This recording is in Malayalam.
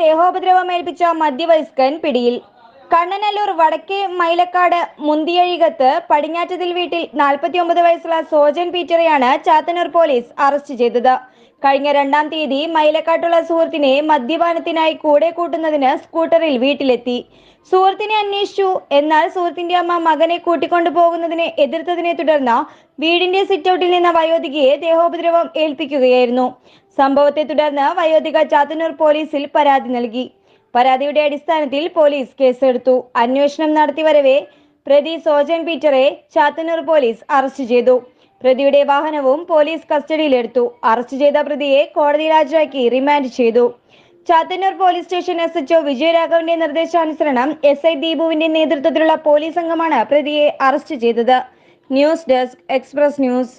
ദേഹോപദ്രവമേൽപ്പിച്ച മധ്യവയസ്കൻ പിടിയിൽ. കണ്ണനല്ലൂർ വടക്കേ മൈലക്കാട് മുന്തിയഴികത്ത് പടിഞ്ഞാറ്റതിൽ വീട്ടിൽ നാൽപ്പത്തിയൊമ്പത് വയസ്സുള്ള സോജൻ പീറ്ററെയാണ് ചാത്തന്നൂർ പോലീസ് അറസ്റ്റ് ചെയ്തത്. കഴിഞ്ഞ രണ്ടാം തീയതി മൈലക്കാട്ടുള്ള സുഹൃത്തിനെ മദ്യപാനത്തിനായി കൂടെ കൂട്ടുന്നതിന് സ്കൂട്ടറിൽ വീട്ടിലെത്തി. സുഹൃത്തിനെ അന്വേഷിച്ചു. എന്നാൽ സുഹൃത്തിന്റെ അമ്മ മകനെ കൂട്ടിക്കൊണ്ടു പോകുന്നതിനെ എതിർത്തതിനെ തുടർന്ന് വീടിന്റെ സിറ്റൌട്ടിൽ നിന്ന വയോധികയെ ദേഹോപദ്രവം ഏൽപ്പിക്കുകയായിരുന്നു. സംഭവത്തെ തുടർന്ന് വയോധിക ചാത്തന്നൂർ പോലീസിൽ പരാതി നൽകി. പരാതിയുടെ അടിസ്ഥാനത്തിൽ പോലീസ് കേസെടുത്തു. അന്വേഷണം നടത്തിവരവേ പ്രതി സോജൻ പീറ്ററെ ചാത്തന്നൂർ പോലീസ് അറസ്റ്റ് ചെയ്തു. പ്രതിയുടെ വാഹനവും പോലീസ് കസ്റ്റഡിയിലെടുത്തു. അറസ്റ്റ് ചെയ്ത പ്രതിയെ കോടതിയിൽ ഹാജരാക്കി റിമാൻഡ് ചെയ്തു. Chathannoor police station S HO വിജയരാഘവന്റെ നിർദ്ദേശാനുസരണം എസ് ഐ ദീപുവിന്റെ നേതൃത്വത്തിലുള്ള പോലീസ് സംഘമാണ് പ്രതിയെ അറസ്റ്റ് ചെയ്തത്. News desk express news.